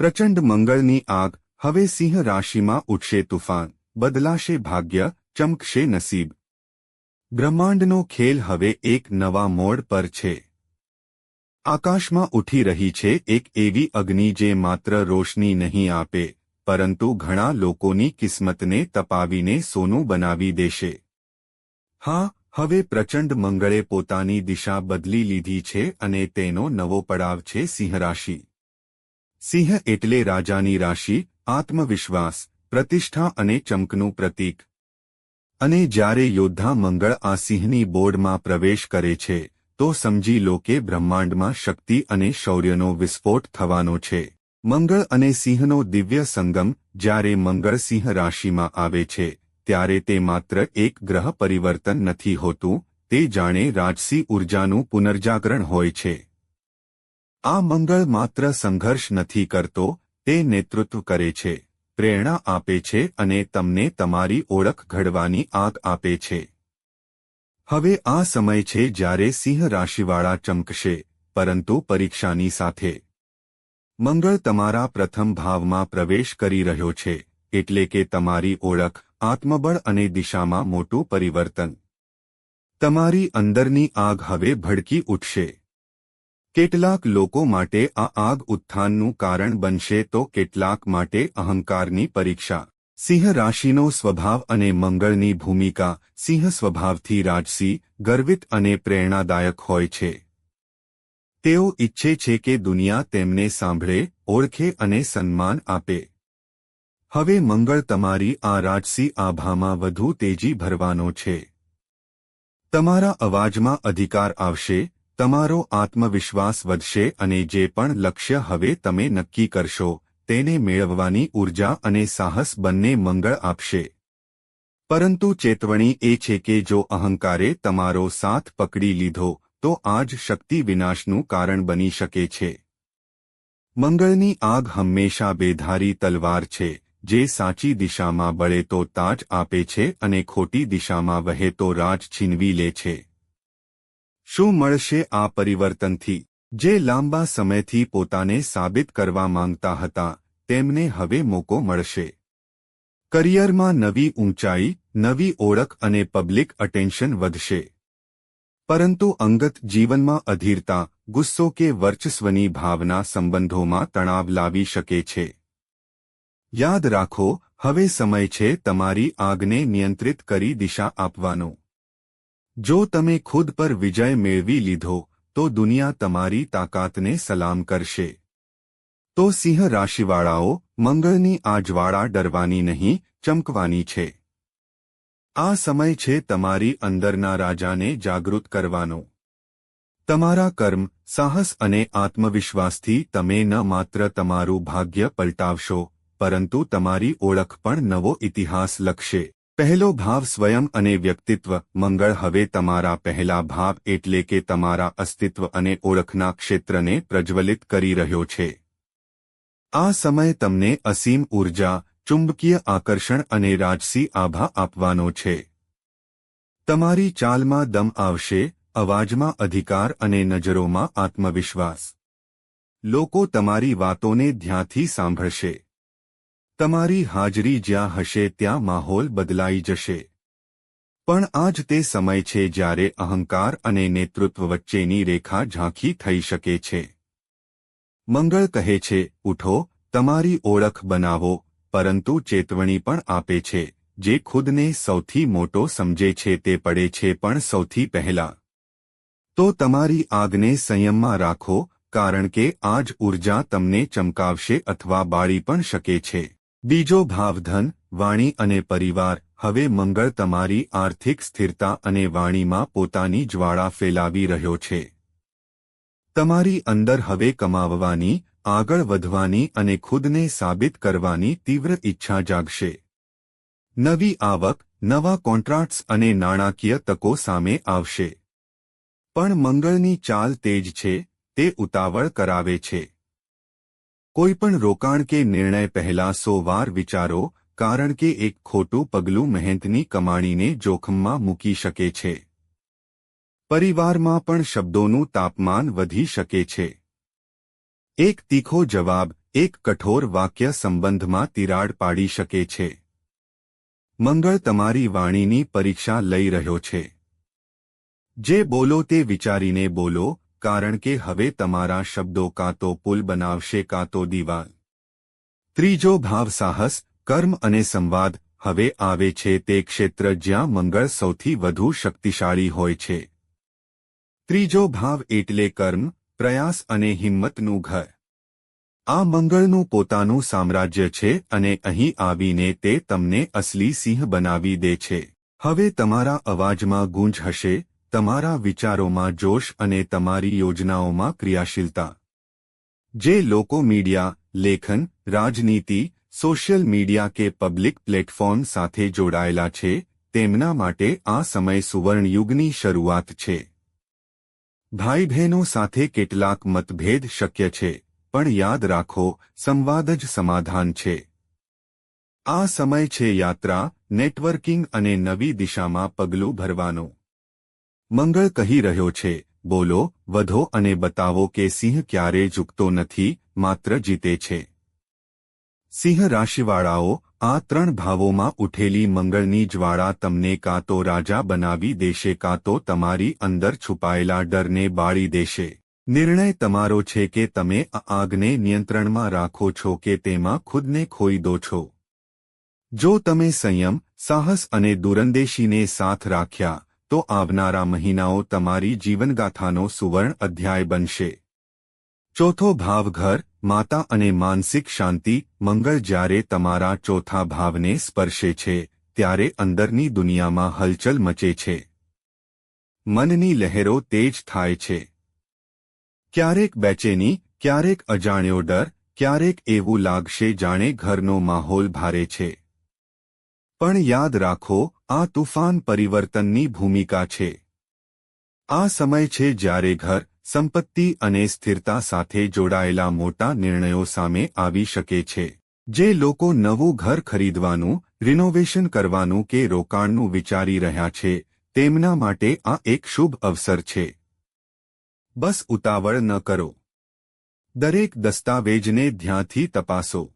પ્રચંડ મંગળની આગ હવે સિંહ રાશિમાં ઉઠશે તુફાન, બદલાશે ભાગ્ય, ચમકશે નસીબ. બ્રહ્માંડનો ખેલ હવે એક નવા મોડ પર છે. આકાશમાં ઉઠી રહી છે એક એવી અગ્નિ જે માત્ર રોશની નહીં આપે, પરંતુ ઘણા લોકોની કિસ્મતને તપાવીને સોનું બનાવી દેશે. હા, હવે પ્રચંડ મંગળે પોતાની દિશા બદલી લીધી છે અને તેનો નવો પડાવ છે સિંહ રાશિ. સિંહ એટલે રાજાની રાશિ, આત્મવિશ્વાસ, પ્રતિષ્ઠા અને ચમકનું પ્રતીક. અને જ્યારે યોદ્ધા મંગળ આ સિંહની બોર્ડમાં પ્રવેશ કરે છે, તો સમજી લો કે બ્રહ્માંડમાં શક્તિ અને શૌર્યનો વિસ્ફોટ થવાનો છે. મંગળ અને સિંહનો દિવ્ય સંગમ જ્યારે મંગળ સિંહ રાશિમાં આવે છે, ત્યારે તે માત્ર એક ગ્રહ પરિવર્તન નથી હોતું, તે જાણે રાજસી ઉર્જાનું પુનર્જાગરણ હોય છે. આ મંગળ માત્ર સંઘર્ષ નથી કરતો, તે નેતૃત્વ કરે છે, પ્રેરણા આપે છે અને તમને તમારી ઓળખ ઘડવાની આગ આપે છે. હવે આ સમય છે જ્યારે સિંહ રાશિવાળા ચમકશે, પરંતુ પરીક્ષાની સાથે. મંગળ તમારા પ્રથમ ભાવમાં પ્રવેશ કરી રહ્યો છે, એટલે કે તમારી ઓળખ, આત્મબળ અને દિશામાં મોટું પરિવર્તન. તમારી અંદરની આગ હવે ભડકી ઉઠશે. કેટલાક લોકો માટે આ આગ ઉત્થાનનું કારણ બનશે તો કેટલાક માટે અહંકારની પરીક્ષા. સિંહ રાશિનો સ્વભાવ અને મંગળની ભૂમિકા. સિંહ સ્વભાવથી રાજસી, ગર્વિત અને પ્રેરણાદાયક હોય છે. તેઓ ઈચ્છે છે કે દુનિયા તેમને સાંભળે, ઓળખે અને સન્માન આપે. હવે મંગળ તમારી આ રાજસી આભામાં વધુ તેજી ભરવાનો છે. તમારા અવાજમાં અધિકાર આવશે તમારો આત્મવિશ્વાસ વધશે અને જે પણ લક્ષ્ય હવે તમે નક્કી કરશો, તેને મેળવવાની ઊર્જા અને સાહસ બંને મંગળ આપશે. પરંતુ ચેતવણી એ છે કે જો અહંકારે તમારો સાથ પકડી લીધો, તો આજ શક્તિ વિનાશનું કારણ બની શકે છે. મંગળની આગ હંમેશા બેધારી તલવાર છે, જે સાચી દિશામાં બળે તો તાજ આપે છે અને ખોટી દિશામાં વહે તો રાજ છીનવી લે છે. શું મળશે આ પરિવર્તનથી? જે લાંબા સમયથી પોતાને સાબિત કરવા માંગતા હતા, તેમને હવે મોકો મળશે. કરિયરમાં નવી ઊંચાઈ, નવી ઓળખ અને પબ્લિક અટેન્શન વધશે. પરંતુ અંગત જીવનમાં અધીરતા, ગુસ્સો કે વર્ચસ્વની ભાવના સંબંધોમાં તણાવ લાવી શકે છે. યાદ રાખો, હવે સમય છે તમારી આગને નિયંત્રિત કરી દિશા આપવાનો. જો તમે ખુદ પર વિજય મેળવી લીધો, તો દુનિયા તમારી તાકાતને સલામ કરશે. તો સિંહ રાશિવાળાઓ, મંગળની આજવાળા ડરવાની નહીં, ચમકવાની છે. આ સમય છે તમારી અંદરના રાજાને જાગૃત કરવાનો. તમારા કર્મ, સાહસ અને આત્મવિશ્વાસથી તમે ન માત્ર તમારું ભાગ્ય પલટાવશો, પરંતુ તમારી ઓળખ પણ નવો ઇતિહાસ લખશે. પહેલો ભાવ સ્વયં અને વ્યક્તિત્વ, મંગળ હવે તમારા પહેલા ભાવ એટલે કે તમારા અસ્તિત્વ અને ઓળખના ક્ષેત્રને પ્રજ્વલિત કરી રહ્યો છે. આ સમય તમને અસીમ ઊર્જા, ચુંબકીય આકર્ષણ અને રાજસી આભા આપવાનો છે. તમારી ચાલમાં દમ આવશે, અવાજમાં અધિકાર અને નજરોમાં આત્મવિશ્વાસ. લોકો તમારી વાતોને ધ્યાનથી સાંભળશે. તમારી હાજરી જ્યાં હશે ત્યાં માહોલ બદલાઈ જશે. પણ આજ તે સમય છે જ્યારે અહંકાર અને નેતૃત્વ વચ્ચેની રેખા ઝાંખી થઈ શકે છે. મંગળ કહે છે, ઉઠો, તમારી ઓળખ બનાવો, પરંતુ ચેતવણી પણ આપે છે, જે ખુદને સૌથી મોટો સમજે છે તે પડે છે પણ સૌથી પહેલા. તો તમારી આગને સંયમમાં રાખો, કારણ કે આજ ઊર્જા તમને ચમકાવશે અથવા બાળી પણ શકે છે. બીજો ભાવ ધન, વાણી અને પરિવાર, હવે મંગળ તમારી આર્થિક સ્થિરતા અને વાણીમાં પોતાની જ્વાળા ફેલાવી રહ્યો છે. તમારી અંદર હવે કમાવવાની, આગળ વધવાની અને ખુદને સાબિત કરવાની તીવ્ર ઈચ્છા જાગશે. નવી આવક, નવા કોન્ટ્રાક્ટ્સ અને નાણાકીય તકો સામે આવશે. પણ મંગળની ચાલ તેજ છે, તે ઉતાવળ કરાવે છે. કોઈપણ રોકાણ કે નિર્ણય પહેલા સો વાર વિચારો, કારણ કે એક ખોટું પગલું મહેનતની કમાણીને જોખમમાં મૂકી શકે છે. પરિવારમાં પણ શબ્દોનું તાપમાન વધી શકે છે. એક તીખો જવાબ, એક કઠોર વાક્ય સંબંધમાં તિરાડ પાડી શકે છે. મંગળ તમારી વાણીની પરીક્ષા લઈ રહ્યો છે. જે બોલો તે વિચારીને બોલો કારણ કે હવે તમારા શબ્દો કાં તો પુલ બનાવશે કાં તો દીવાલ. ત્રીજો ભાવ સાહસ, કર્મ અને સંવાદ, હવે આવે છે તે ક્ષેત્ર જ્યાં મંગળ સૌથી વધુ શક્તિશાળી હોય છે. ત્રીજો ભાવ એટલે કર્મ, પ્રયાસ અને હિંમતનું ઘર. આ મંગળનું પોતાનું સામ્રાજ્ય છે અને અહીં આવીને તે તમને અસલી સિંહ બનાવી દે છે. હવે તમારા અવાજમાં ગુંજ હશે તમારા વિચારોમાં જોશ અને તમારી યોજનાઓમાં ક્રિયાશીલતા. જે લોકો મીડિયા, લેખન, રાજનીતિ, સોશિયલ મીડિયા કે પબ્લિક પ્લેટફોર્મ સાથે જોડાયેલા છે, તેમના માટે આ સમય સુવર્ણયુગની શરૂઆત છે. ભાઈ બહેનો સાથે કેટલાક મતભેદ શક્ય છે, પણ યાદ રાખો, સંવાદ જ સમાધાન છે. આ સમય છે યાત્રા, નેટવર્કિંગ અને નવી દિશામાં પગલું ભરવાનો. મંગળ કહી રહ્યો છે, બોલો, વધો અને બતાવો કે સિંહ ક્યારે ઝૂકતો નથી, માત્ર જીતે છે. સિંહ રાશિવાળાઓ, આ ત્રણ ભાવોમાં ઉઠેલી મંગળની જ્વાળા તમને કાં તો રાજા બનાવી દેશે, કાં તો તમારી અંદર છુપાયેલા ડરને બાળી દેશે. નિર્ણય તમારો છે કે તમે આ આગને નિયંત્રણમાં રાખો છો કે તેમાં ખુદને ખોઈ દો છો. જો તમે સંયમ, સાહસ અને દુરંદેશીને સાથ રાખ્યા તો આવનારા મહિનાઓ તમારી જીવનગાથાનો સુવર્ણ અધ્યાય બનશે. ચોથો ભાવ ઘર, માતા અને માનસિક શાંતિ, મંગળ જ્યારે તમારા ચોથા ભાવને સ્પર્શે છે, ત્યારે અંદરની દુનિયામાં હલચલ મચે છે. મનની લહેરો તેજ થાય છે. ક્યારેક બેચેની, ક્યારેક અજાણ્યો ડર, ક્યારેક એવું લાગશે જાણે ઘરનો માહોલ ભારે છે. પણ યાદ રાખો આ તુફાન પરિવર્તનની ભૂમિકા છે. આ સમય છે જ્યારે ઘર, સંપત્તિ અને સ્થિરતા સાથે જોડાયેલા મોટા નિર્ણયો સામે આવી શકે છે. જે લોકો નવું ઘર ખરીદવાનું રિનોવેશન કરવાનું કે રોકાણનું વિચારી રહ્યા છે, તેમના માટે આ એક શુભ અવસર છે. બસ ઉતાવળ ન કરો. દરેક દસ્તાવેજને ધ્યાનથી તપાસો.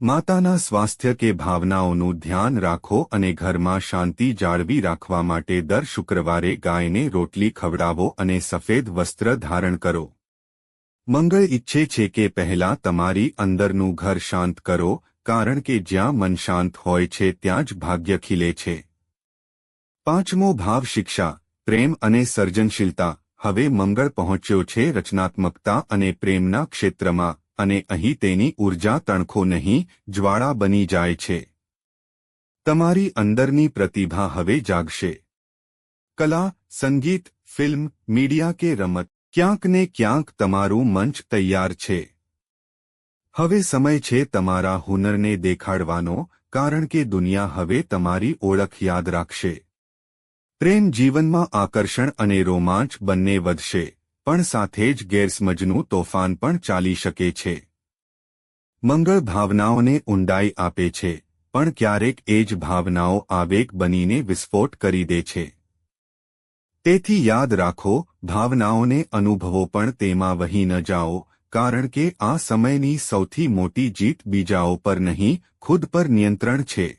માતાના સ્વાસ્થ્ય કે ભાવનાઓનું ધ્યાન રાખો અને ઘરમાં શાંતિ જાળવી રાખવા માટે દર શુક્રવારે ગાયને રોટલી ખવડાવો અને સફેદ વસ્ત્ર ધારણ કરો. મંગળ ઈચ્છે છે કે પહેલા તમારી અંદરનું ઘર શાંત કરો, કારણ કે જ્યાં મન શાંત હોય છે ત્યાં જ ભાગ્ય ખીલે છે. પાંચમો ભાવ શિક્ષા, પ્રેમ અને સર્જનશીલતા. હવે મંગળ પહોંચ્યો છે રચનાત્મકતા અને પ્રેમના ક્ષેત્રમાં. અને અહીં તેની ઊર્જા તણખો નહીં, જ્વાળા બની જાય છે. તમારી અંદરની પ્રતિભા હવે જાગશે. કલા, સંગીત, ફિલ્મ, મીડિયા કે રમત, ક્યાંક ને ક્યાંક તમારું મંચ તૈયાર છે. હવે સમય છે તમારા હુનરને દેખાડવાનો, કારણ કે દુનિયા હવે તમારી ઓળખ યાદ રાખશે. પ્રેમ જીવનમાં આકર્ષણ અને રોમાંચ બંને વધશે. પણ સાથે જ ગેરસમજનું તોફાન પણ ચાલી શકે છે. મંગળ ભાવનાઓને ઊંડાઈ આપે છે, પણ ક્યારેક એ જ ભાવનાઓ આવેગ બનીને વિસ્ફોટ કરી દે છે. તેથી યાદ રાખો, ભાવનાઓને અનુભવો પણ તેમાં વહી ન જાઓ, કારણ કે આ સમયની સૌથી મોટી જીત બીજાઓ પર નહીં, ખુદ પર નિયંત્રણ છે.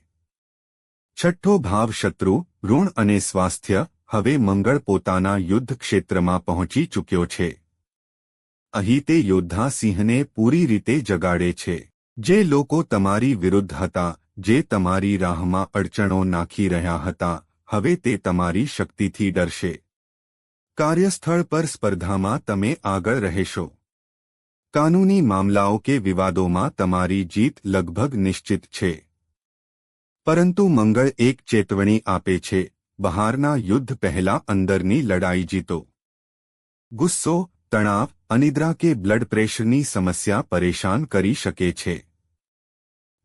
છઠ્ઠો ભાવ શત્રુ, ઋણ અને સ્વાસ્થ્ય હવે મંગળ પોતાના યુદ્ધ ક્ષેત્રમાં પહોંચી ચૂક્યો છે. અહીં તે યોદ્ધા સિંહને પૂરી રીતે જગાડે છે. જે લોકો તમારી વિરુદ્ધ હતા, જે તમારી રાહમાં અડચણો નાખી રહ્યા હતા, હવે તે તમારી શક્તિથી ડરશે. કાર્યસ્થળ પર સ્પર્ધામાં તમે આગળ રહેશો. કાનૂની મામલાઓ કે વિવાદોમાં તમારી જીત લગભગ નિશ્ચિત છે. પરંતુ મંગળ એક ચેતવણી આપે છે બહારના યુદ્ધ પહેલા અંદરની લડાઈ જીતો. ગુસ્સો, તણાવ, અનિદ્રા કે બ્લડ પ્રેશરની સમસ્યા પરેશાન કરી શકે છે.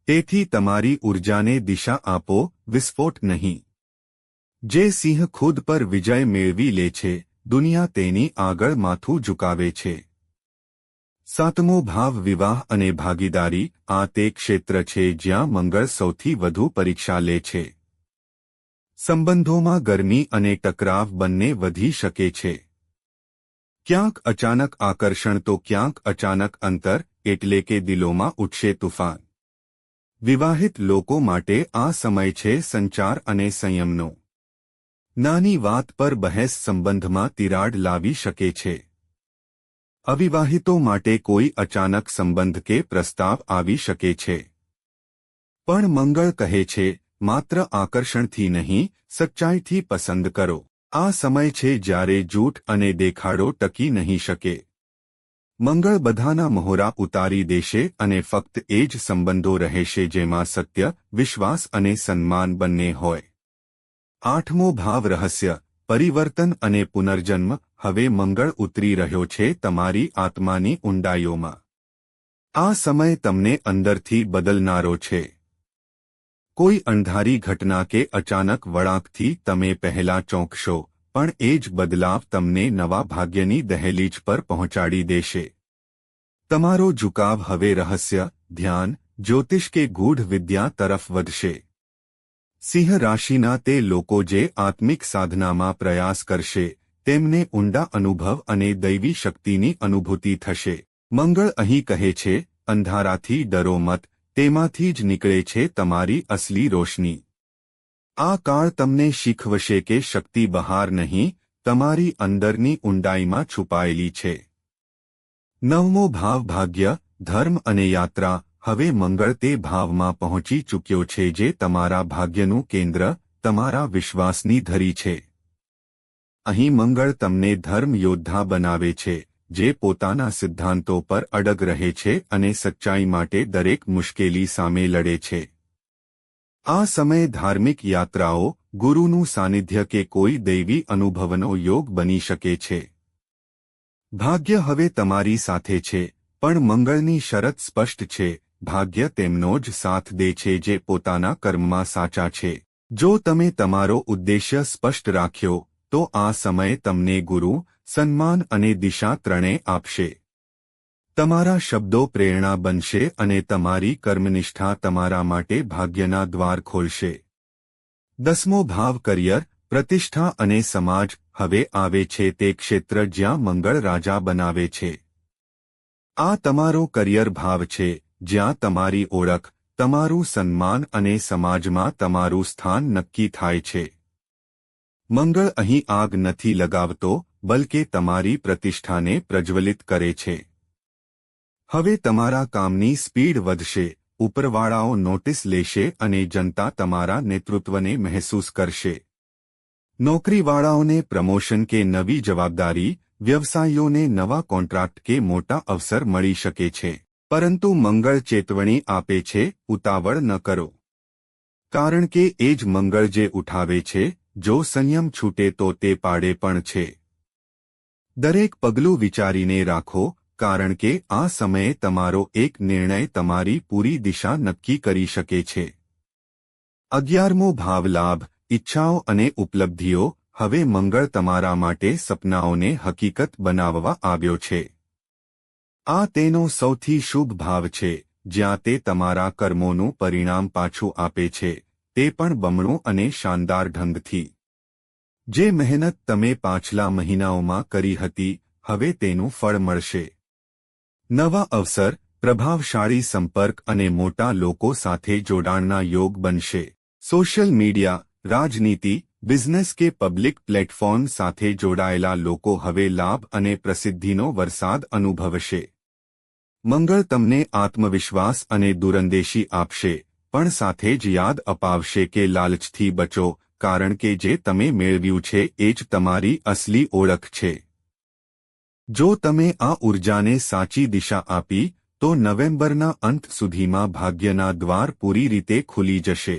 તેથી તમારી ઊર્જાને દિશા આપો, વિસ્ફોટ નહીં. જે સિંહ ખુદ પર વિજય મેળવી લે છે, દુનિયા તેની આગળ માથું ઝુકાવે છે. સાતમો ભાવ વિવાહ અને ભાગીદારી, આ તે ક્ષેત્ર છે જ્યાં મંગળ સૌથી વધુ પરીક્ષા લે છે. સંબંધોમાં ગરમી અને ટકરાવ બંને વધી શકે છે. ક્યાંક અચાનક આકર્ષણ તો ક્યાંક અચાનક અંતર, એટલે કે દિલોમાં ઉઠશે તુફાન. વિવાહિત લોકો માટે આ સમય છે સંચાર અને સંયમનો. નાની વાત પર બહેસ સંબંધમાં તિરાડ લાવી શકે છે. અવિવાહિતો માટે કોઈ અચાનક સંબંધ કે પ્રસ્તાવ આવી શકે છે. પણ મંગળ કહે છે માત્ર આકર્ષણથી નહીં, સચ્ચાઈથી પસંદ કરો. આ સમય છે જ્યારે જૂઠ અને દેખાડો ટકી નહીં શકે. મંગળ બધાના મહોરા ઉતારી દેશે અને ફક્ત એ જ સંબંધો રહેશે જેમાં સત્ય, વિશ્વાસ અને સન્માન બંને હોય. આઠમો ભાવ રહસ્ય, પરિવર્તન અને પુનર્જન્મ. હવે મંગળ ઉતરી રહ્યો છે તમારી આત્માની ઊંડાઈઓમાં. આ સમય તમને અંદરથી બદલનારો છે. કોઈ અંધારી ઘટના કે અચાનક વળાંકથી તમે પહેલા ચોંકશો, પણ એ જ બદલાવ તમને નવા ભાગ્યની દહેલીજ પર પહોંચાડી દેશે. તમારો ઝુકાવ હવે રહસ્ય, ધ્યાન, જ્યોતિષ કે ગૂઢ વિદ્યા તરફ વધશે. સિંહ રાશિના તે લોકો જે આત્મિક સાધનામાં પ્રયાસ કરશે, તેમને ઊંડા અનુભવ અને દૈવી શક્તિની અનુભૂતિ થશે. મંગળ અહીં કહે છે, અંધારાથી ડરો મત તેમાંથી જ નીકળે છે તમારી અસલી રોશની. આ કાળ તમને શીખવશે કે શક્તિ બહાર નહીં, તમારી અંદરની ઊંડાઈમાં છુપાયેલી છે. નવમો ભાવ ભાગ્ય, ધર્મ અને યાત્રા, હવે મંગળ તે ભાવમાં પહોંચી ચૂક્યો છે જે તમારા ભાગ્યનું કેન્દ્ર, તમારા વિશ્વાસની ધરી છે. અહીં મંગળ તમને ધર્મ યોદ્ધા બનાવે છે. જે પોતાના સિદ્ધાંતો પર અડગ રહે છે અને સચ્ચાઈ માટે દરેક મુશ્કેલી સામે લડે છે. આ સમયે ધાર્મિક યાત્રાઓ, ગુરુનું સાનિધ્ય કે કોઈ દૈવી અનુભવનો યોગ બની શકે છે. ભાગ્ય હવે તમારી સાથે છે, પણ મંગળની શરત સ્પષ્ટ છે, ભાગ્ય તેમનો જ સાથ દે છે જે પોતાના કર્મમાં સાચા છે. જો તમે તમારો ઉદ્દેશ્ય સ્પષ્ટ રાખ્યો તો આ સમયે તમને ગુરુ, સન્માન અને દિશા ત્રણે આપશે. તમારા શબ્દો પ્રેરણા બનશે અને તમારી કર્મનિષ્ઠા તમારા માટે ભાગ્યના દ્વાર ખોલશે. દસમો ભાવ કરિયર, પ્રતિષ્ઠા અને સમાજ હવે આવે છે તે ક્ષેત્ર જ્યાં મંગળ રાજા બનાવે છે. આ તમારો કરિયર ભાવ છે, જ્યાં તમારી ઓળખ, તમારું સન્માન અને સમાજમાં તમારું સ્થાન નક્કી થાય છે. મંગળ અહીં આગ નથી લગાવતો, બલકે તમારી પ્રતિષ્ઠાને પ્રજ્વલિત કરે છે. હવે તમારા કામની સ્પીડ વધશે, ઉપરવાળાઓ નોટિસ લેશે અને જનતા તમારા નેતૃત્વને મહેસૂસ કરશે. નોકરીવાળાઓને પ્રમોશન કે નવી જવાબદારી, વ્યવસાયીઓને નવા કોન્ટ્રાક્ટ કે મોટા અવસર મળી શકે છે. પરંતુ મંગળ ચેતવણી આપે છે, ઉતાવળ ન કરો. કારણ કે એ જ મંગળ જે ઉઠાવે છે જો સંયમ છૂટે તો તે પાડે પણ છે. દરેક પગલું વિચારીને રાખો, કારણ કે આ સમયે તમારો એક નિર્ણય તમારી પૂરી દિશા નક્કી કરી શકે છે. અગિયારમો ભાવ લાભ ઇચ્છાઓ અને ઉપલબ્ધિઓ, હવે મંગળ તમારા માટે સપનાઓને હકીકત બનાવવા આવ્યો છે. આ તેનો સૌથી શુભ ભાવ છે, જ્યાં તે તમારા કર્મોનું પરિણામ પાછું આપે છે. તે પણ બમણું અને શાનદાર ઢંગથી. જે મહેનત તમે પાછલા મહિનાઓમાં કરી હતી, હવે તેનું ફળ મળશે. નવા અવસર, પ્રભાવશાળી સંપર્ક અને મોટા લોકો સાથે જોડાણના યોગ બનશે. સોશિયલ મીડિયા, રાજનીતિ, બિઝનેસ કે પબ્લિક પ્લેટફોર્મ સાથે જોડાયેલા લોકો હવે લાભ અને પ્રસિદ્ધિનો વરસાદ અનુભવશે. મંગળ તમને આત્મવિશ્વાસ અને દૂરંદેશી આપશે. પણ સાથે જ યાદ અપાવશે કે લાલચથી બચો, કારણ કે જે તમે મેળવ્યું છે એ જ તમારી અસલી ઓળખ છે. જો તમે આ ઉર્જાને સાચી દિશા આપી, તો નવેમ્બરના અંત સુધીમાં ભાગ્યના દ્વાર પૂરી રીતે ખુલી જશે.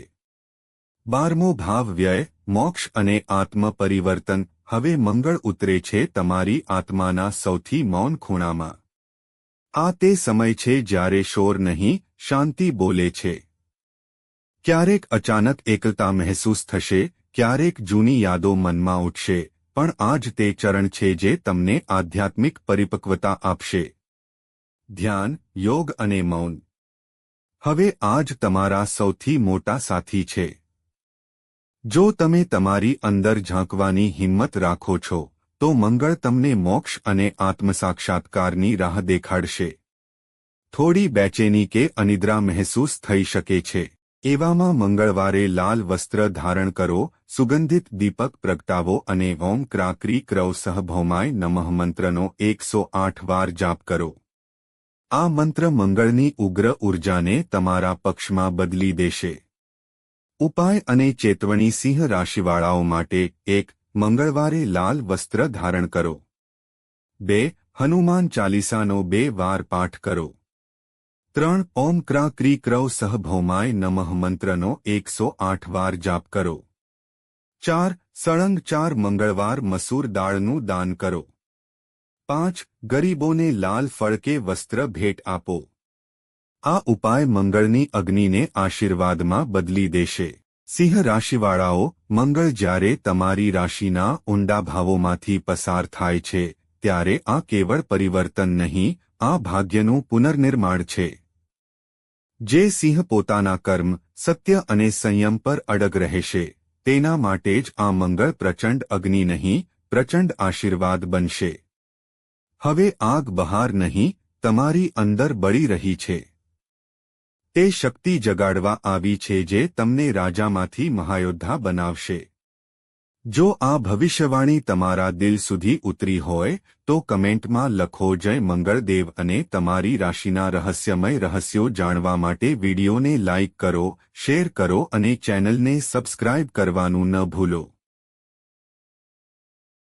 બારમો ભાવ વ્યય, મોક્ષ અને આત્મ પરિવર્તન હવે મંગળ ઉતરે છે તમારી આત્માના સૌથી મૌન ખૂણામાં. આ તે સમય છે જ્યારે શોર નહીં, શાંતિ બોલે છે. ક્યારેક અચાનક એકલતા મહેસૂસ થશે, ક્યારેક જૂની યાદો મનમાં ઉઠશે, પણ આ જ તે ચરણ છે જે તમને આધ્યાત્મિક પરિપક્વતા આપશે. ધ્યાન, યોગ અને મૌન. હવે આ જ તમારા સૌથી મોટા સાથી છે. જો તમે તમારી અંદર ઝાંકવાની હિંમત રાખો છો, તો મંગળ તમને મોક્ષ અને આત્મસાક્ષાત્કારની રાહ દેખાડશે. થોડી બેચેની કે અનિદ્રા મહેસૂસ થઈ શકે છે. એવામાં મંગળવારે લાલ વસ્ત્ર ધારણ કરો, સુગંધિત દીપક પ્રગટાવો અને ઓમ ક્રાકરી ક્રવ સહભૌમાય નમઃ મંત્રનો એકસો આઠ વાર જાપ કરો. આ મંત્ર મંગળની ઉગ્ર ઉર્જાને તમારા પક્ષમાં બદલી દેશે. ઉપાય અને ચેતવણી સિંહ રાશિવાળાઓ માટે એક, મંગળવારે લાલ વસ્ત્ર ધારણ કરો. બે, હનુમાન ચાલીસાનો બે વાર પાઠ કરો. ત્રણ ઓમ ક્રા ક્રી ક્રવ સહ ભૌમાય નમઃ મંત્રનો એકસો આઠ વાર જાપ કરો. ચાર, સળંગ ચાર મંગળવાર મસૂર દાળનું દાન કરો. પાંચ, ગરીબોને લાલ ફળકે વસ્ત્ર ભેટ આપો. આ ઉપાય મંગળની અગ્નિને આશીર્વાદમાં બદલી દેશે. સિંહ રાશિવાળાઓ, મંગળ જ્યારે તમારી રાશિના ઊંડા ભાવોમાંથી પસાર થાય છે, ત્યારે આ કેવળ પરિવર્તન નહીં, આ ભાગ્યનું પુનર્નિર્માણ છે. જે સિંહ પોતાના કર્મ, સત્ય અને સંયમ પર અડગ રહેશે તેના માટે જ આ મંગળ પ્રચંડ અગ્નિ નહીં, પ્રચંડ આશીર્વાદ બનશે. હવે આગ બહાર નહીં, તમારી અંદર બળી રહી છે. તે શક્તિ જગાડવા આવી છે જે તમને રાજામાંથી મહાયોદ્ધા બનાવશે. જો આ ભવિષ્યવાણી તમારા દિલ સુધી ઉતરી હોય, તો કમેન્ટમાં લખો, જય મંગળદેવ અને તમારી રાશિના રહસ્યમય રહસ્યો જાણવા માટે વિડીયોને લાઇક કરો, શેર કરો અને ચેનલને સબસ્ક્રાઇબ કરવાનું ન ભૂલો.